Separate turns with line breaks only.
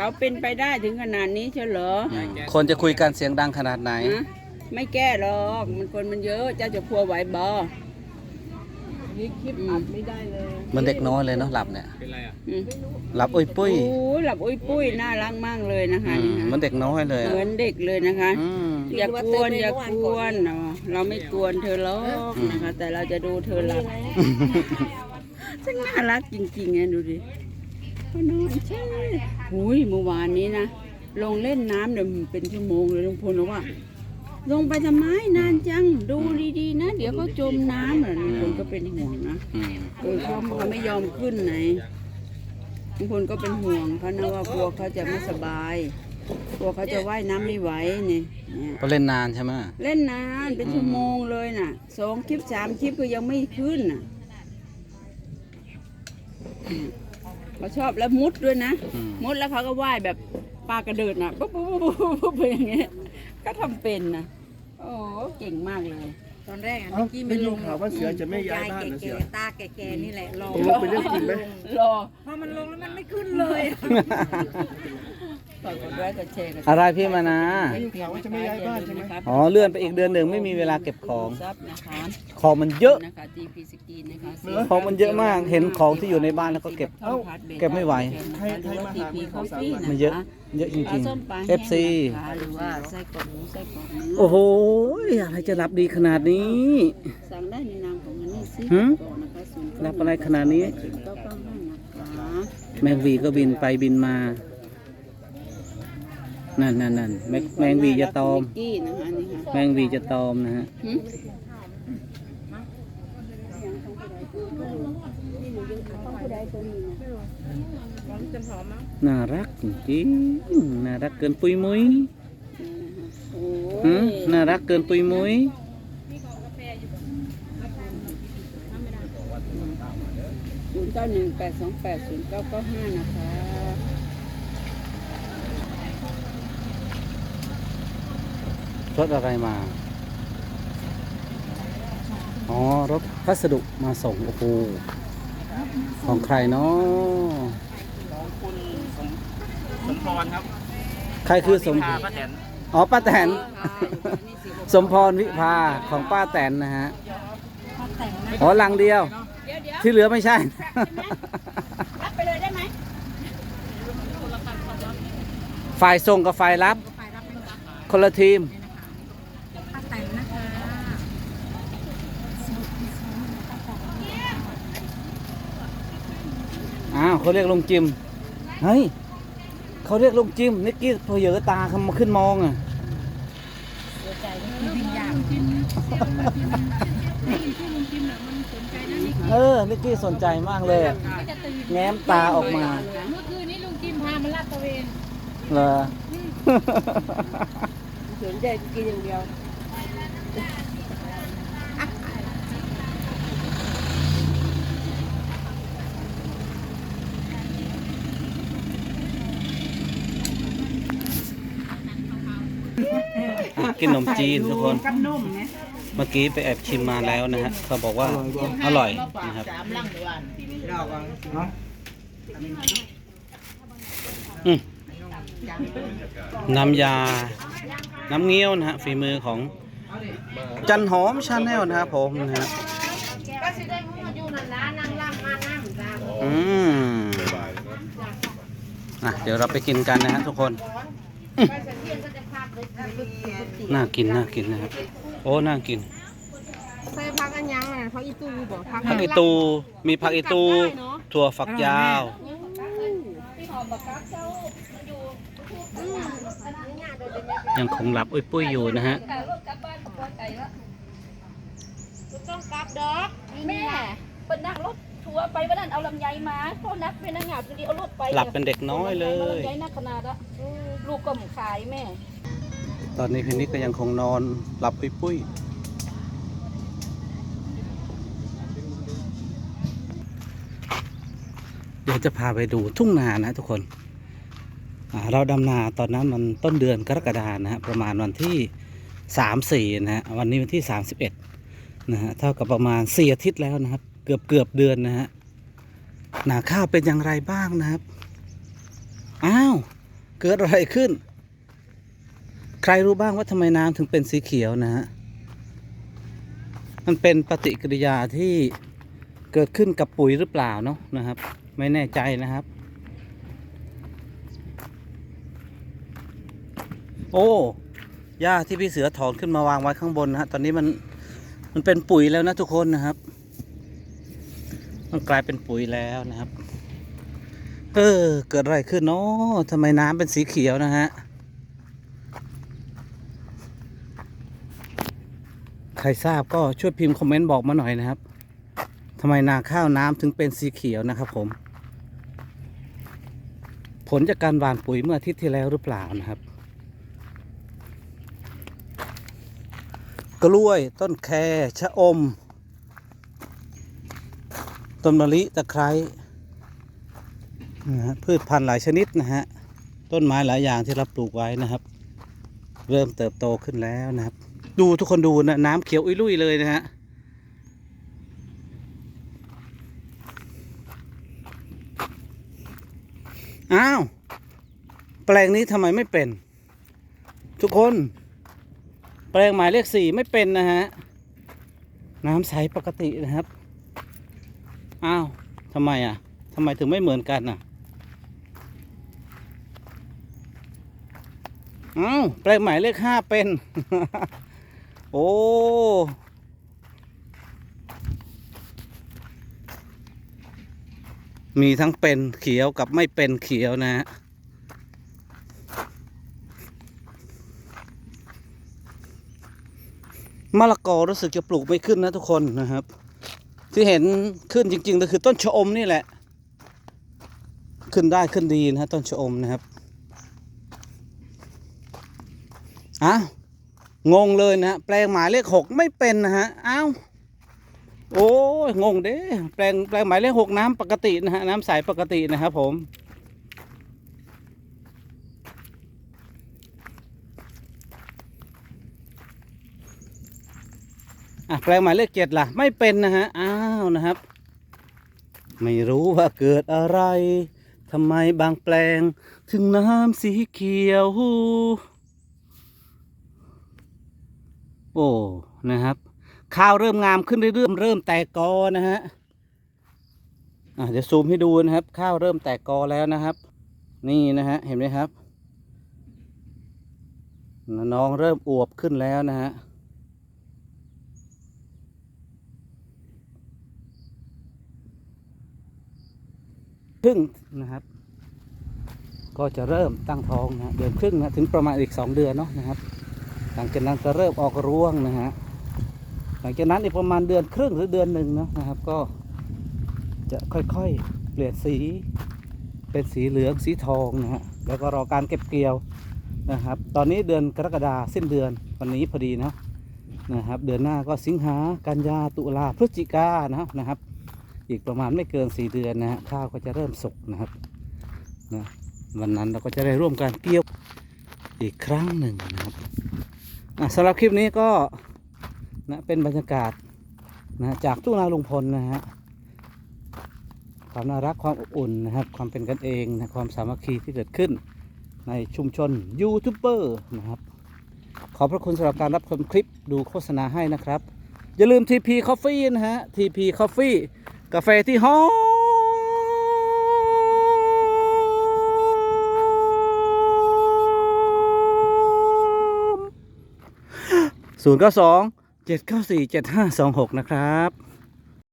เขาเป็นไปได้ถึงขนาดนี้เชียวเหรอ
อืมคนจะคุยกันเสียงดังขนาดไหน
ฮะไม่แก้หรอกมันคนมันเยอะเจ้าจะพัวไหวบอ
นี่คลิปอัดไม่ได้เลย
เหมันเด็กน้อยเลยเนาะหลับเนี่ย
เป็นไรอะ
อืม
หลับอุ้ยปุ้ย
โอ้ยหลับอุ้ยปุ้ยน่ารักมากเลยนะคะ
อื
นี่
ม
ค่ะ
เหมันเด็กน้อยเลย
เห
อะ
มือนเด็กเลยนะคะ
อืม
อย่ากวนอย่ากวนเนาะเราไม่กวนเธอหรอกนะคะ แต่เราจะดูเธอหลับ ฉันน่ารักจริงๆไงดูดิ เขานอนใช่หุยเมื่อวานนี้นะ ลงเล่นน้ำเนี่ยเป็นชั่วโมงเลยลุงพลบอกว่า ลงไปทำไมนานจัง ดูดีๆนะ เดี๋ยวเขาจมน้ำน่ะลุงพลก็เป็นห่วงนะ
อืม
เออเขาเขาไม่ยอมขึ้นไหนลุงพลก็เป็นห่วงเขานะว่ากลัวเขาจะไม่สบายกลัวเขาจะว่ายน้ำไม่ไหวเนี่ยเนี่ย
ก็เล่นนานใช่ไหม
เล่นนานเป็นชั่วโมงเลยน่ะสองคลิปสามคลิปก็ยังไม่ขึ้นน่ะ เขาชอบแล้วมุดด้วยนะ
อืม
มุดแล้วเขาก็ว่ายแบบปลากระเดิดน่ะปุ๊บปุ๊บปุ๊บปุ๊บปุ๊บไปอย่างเงี้ยก็ทำเป็นนะโอ้เก่งมากเลย
ตอนแรกอะ
เอ้า
นิกกี้
ได้
ไม่
ยิ
ล
น
ง
ข่าวว่าเสือจะไม่ย้ายบ้านเหรอเสื
แก่
อ
ๆตาแก่ๆนี่แหละรอ
ตกลงเป็นเรื่องจริงไหม
รอ
พอมันลงแล้วมันไม่ขึ้นเลย
ฝากกดไลค์กดแชร์กัน
อะไรพี่มานะ
ได้ยินข่าวว่าจะไม่ย้ายบ้านใช่ไหม
อ๋อเลื่อนไปอีกเดือนหนึ่งไม่มีเวลาเก็บของ
ซับนะคะ
ของมันเยอะ
นะคะ GP สกีนะคะ
ของมันเยอะมากเห็นของที่อยู่ในบ้านแล้วก็เก็บ
เอ้า
เก็บไม่ไหว
ใครใครมาหา
ที
ผม
พี
เขา
คอฟฟี่นะ
มันเยอะ
คะ
เยอะจ
ปลา
ริง
ส้มปลา
ๆ
แห้ง
FC
นะคะหรือว่าไส้กรอกหมูไส้กรอกเนื้อ
โอ้โหอะไรจะรับดีขนาดนี้
สั่งได้ในนามของอันนี้ซิ
หืม
ก่อนนะคะศูนย์
รับอะไรขนาดนี้
เก้าเก้าห้านะคะ
แมงวีก็บินไปบินมา นั่นนั่นนั่นแมงแมงวีจะตอม
นิกกี้นะคะนี่ค่ะ
แมงวีจะตอมนะฮะ
หืม
จะหอมมั้ง
น่ารักจริงๆน่ารักเกินปุยมุ้ย
โอ้
หืม
ย
น่ารักเกินปุยมุ้ย
ศูนย์เก้าหนึ่งแปดสองแปดศูนย์เก้าเก้าห้านะคะ
รถอะไรมา อ๋อ รถพัสดุมาส่ง โอ้โห ของใครเนาะ
สมพรครับ
ใครคือสม
พาป้าแตน
อ๋อ ป้าแตน สมพรวิภาของป้าแตนนะฮะอ๋อลังเดียว ที่เหลือไม่ใช่
รับไปเลยได้ไหม
ฝ่ายส่งกับฝ่ายรับ
ไปรับเป็นรับ
คนละทีม
ป้าแต่งนะคะ
อ้าว เขาเรียกลุงจิมเฮ้ยเขาเรียกลุงจิมนิกกี้เพอเหยอตาเขามาขึ้นมองอะ
วิ่งยาก
เออนิกกี้สนใจมากเลยอะแง้มตาออกมา
เมื่อคืนนี้ลุงจิมพามาลาดตระเวน
เหรอ
สนใจกินอย่างเดียว
กินขนมจีนทุกคน
กับนุ่มไหม
เมื่อกี้ไปแอบชิมมาแล้วนะฮะเขาบอกว่าอร่อยนะครับอืมน้ำยา น้ำเงี้ยวนะฮะฝีมือของจันหอมชาแนลนะครับผมนะฮะ
ก็สิได้มูอยู่นั่นนะนั่งล่างมานั่งจ้า
อืมอะเดี๋ยวเราไปกินกันนะฮะทุกคน
ไปสังเกตก็จะพาไปไปไป
น่ากินน่ากินนะครับ โอ้น่ากิน
ใส่ผักอันยังอะผักอีตูบอกผัก
ผักอีตูมีผักอีตูถั่วฝักยาวยังคงหลับอุ้ยปุ้ยอยู่นะฮะ
ต้องกลับดอก
แม่เป็นนั่งรถทัวร์ไปวันนั้นเอาลำไยมาพ่อนักเป็นนางงามดีเอารถไป
หลับเป็นเด็กน้อยเล
เอา
ย
ลำไยนักขนาดอะลูกก็มขายแม่
ตอนนี้พี่นิกก็ยังคงนอนหลับปุ้ยปุ้ยเดี๋ยวจะพาไปดูทุ่งนานะทุกคน เราดำนาตอนนั้นมันต้นเดือนกรกฎานะฮะประมาณวันที่สามสี่นะฮะวันนี้วันที่สามสิบเอ็ดนะฮะเท่ากับประมาณสี่อาทิตย์แล้วนะครับ เกือบเกือบเดือนนะฮะนาข้าวเป็นอย่างไรบ้างนะครับ อ้าว เกิดอะไรขึ้น รรู้บ้างว่าทำไมน้ำถึงเป็นสีเขียวนะฮะ มันเป็นปฏิกิริยาที่เกิดขึ้นกับปุ๋ยหรือเปล่าเนาะนะครับ ไม่แน่ใจนะครับ โอ้หญ้าที่พี่เสือถอนขึ้นมาวางไว้ข้างบนนะฮะตอนนี้มันมันเป็นปุ๋ยแล้วนะทุกคนนะครับ มันกลายเป็นปุ๋ยแล้วนะครับ เออเกิดอะไรขึ้นเนาะทำไมน้ำเป็นสีเขียวนะฮะ ใครทราบก็ช่วยพิมพ์คอมเมนต์บอกมาหน่อยนะครับทำไมนาข้าวน้ำถึงเป็นสีเขียวนะครับผม ผลจากการหว่านปุ๋ยเมื่ออาทิตย์ที่แล้วหรือเปล่านะครับ กล้วยต้นแคชะอม ต้นมะลิตะไคร้นะฮะพืชพันธุ์หลายชนิดนะฮะ ต้นไม้หลายอย่างที่เราปลูกไว้นะครับ เริ่มเติบโตขึ้นแล้วนะครับ ดูทุกคนดูนะน้ำเขียวอุ้ยลุยเลยนะฮะอ้าว แปลงนี้ทำไมไม่เป็น ทุกคน แปลงหมายเลขสี่ไม่เป็นนะฮะ น้ำใสปกตินะครับ อ้าวทำไมอะทำไมถึงไม่เหมือนกันอะอ้าวแปลงหมายเลขห้าเป็น โอ้มีทั้งเป็นเขียวกับไม่เป็นเขียวนะฮะมะละกอรู้สึกจะปลูกไม่ขึ้นนะทุกคนนะครับ ที่เห็นขึ้นจริงๆก็คือต้นชะอมนี่แหละ ขึ้นได้ขึ้นดีนะต้นชะอมนะครับอ้าว งงเลยนะฮะแปลงหมายเลขหกไม่เป็นนะฮะอ้าวโอ้ยงงเด้แปลงแปลงหมายเลขหกน้ำปกตินะฮะน้ำใสปกตินะครับผมอะแปลงหมายเลขเจ็ดล่ะ ไม่เป็นนะฮะอ้าวนะครับ ไม่รู้ว่าเกิดอะไรทำไมบางแปลงถึงน้ำสีเขียว โอ้นะครับ ข้าวเริ่มงามขึ้นเรื่อยๆเริ่มแตกกอนะฮะอะเดี๋ยวซูมให้ดูนะครับ ข้าวเริ่มแตกกอแล้วนะครับ นี่นะฮะเห็นไหมครับ น้องเริ่มอวบขึ้นแล้วนะฮะครึ่งนะครับ ก็จะเริ่มตั้งท้องนะเดือนครึ่งนะถึงประมาณอีกสองเดือนเนาะนะครับ หลังจากนั้นจะเริ่มออกร่วงนะฮะหลังจากนั้นอีกประมาณเดือนครึ่งหรือเดือนหนึ่งนะนะครับ ก็จะค่อยๆเปลี่ยนสี เป็นสีเหลืองสีทองนะฮะแล้วก็รอการเก็บเกี่ยวนะครับ ตอนนี้เดือนกรกฎาสิ้นเดือนวันนี้พอดีนะนะครับ เดือนหน้าก็สิงหากันยาตุลาพฤศจิกานะครับนะครับ อีกประมาณไม่เกินสี่เดือนนะฮะข้าวก็จะเริ่มสุกนะครับนะวันนั้นเราก็จะได้ร่วมกันเกี่ยวอีกครั้งหนึ่งนะครับ สำหรับคลิปนี้ก็นะเป็นบรรยากาศนะจากทุ่งนาลุงพลนะฮะความน่ารักความอบอุ่นนะครับ ความเป็นกันเองนะความสามัคคีที่เกิดขึ้นในชุมชนยูทูบเบอร์นะครับ ขอบพระคุณสำหรับการรับชมคลิปดูโฆษณาให้นะครับ อย่าลืม TP Coffee นะฮะ TP Coffee กาแฟที่หอม ศูนย์เก้าสองเจ็ดเก้าสี่เจ็ดห้าสองหกนะครับ